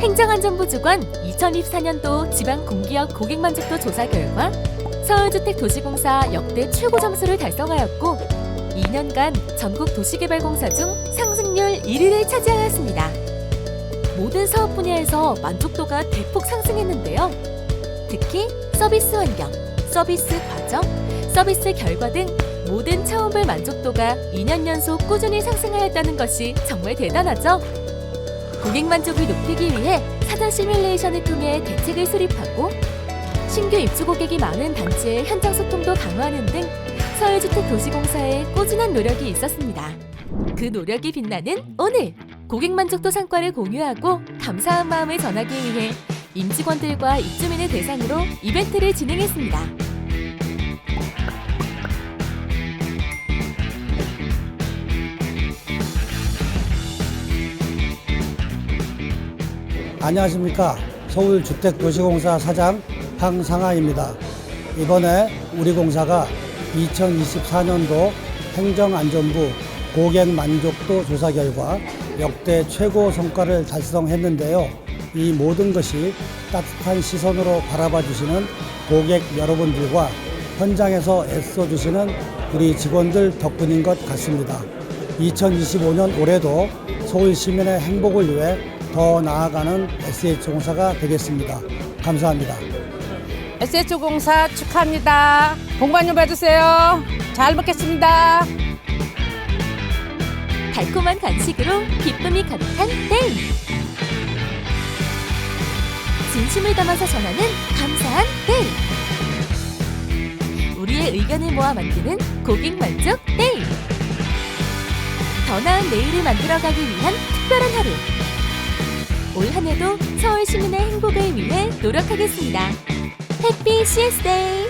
행정안전부 주관 2024년도 지방 공기업 고객 만족도 조사 결과 서울주택도시공사 역대 최고 점수를 달성하였고 2년간 전국 도시개발공사 중 상승률 1위를 차지하였습니다. 모든 사업 분야에서 만족도가 대폭 상승했는데요. 특히 서비스 환경, 서비스 과정, 서비스 결과 등 모든 차원별 만족도가 2년 연속 꾸준히 상승하였다는 것이 정말 대단하죠. 고객 만족을 높이기 위해 사전 시뮬레이션을 통해 대책을 수립하고 신규 입주 고객이 많은 단지의 현장 소통도 강화하는 등 서울주택도시공사의 꾸준한 노력이 있었습니다. 그 노력이 빛나는 오늘 고객 만족도 성과를 공유하고 감사한 마음을 전하기 위해 임직원들과 입주민을 대상으로 이벤트를 진행했습니다. 안녕하십니까. 서울주택도시공사 사장 황상하입니다. 이번에 우리 공사가 2024년도 행정안전부 고객 만족도 조사 결과 역대 최고 성과를 달성했는데요. 이 모든 것이 따뜻한 시선으로 바라봐 주시는 고객 여러분들과 현장에서 애써 주시는 우리 직원들 덕분인 것 같습니다. 2025년 올해도 서울 시민의 행복을 위해 더 나아가는 SH공사가 되겠습니다. 감사합니다. SH공사 축하합니다. 복 많이 받으세요. 잘 먹겠습니다. 달콤한 간식으로 기쁨이 가득한 데이. 진심을 담아서 전하는 감사한 데이. 우리의 의견을 모아 만드는 고객 만족 데이. 더 나은 내일을 만들어가기 위한 특별한 하루. 올 한 해도 서울 시민의 행복을 위해 노력하겠습니다. 해피 CS 데이.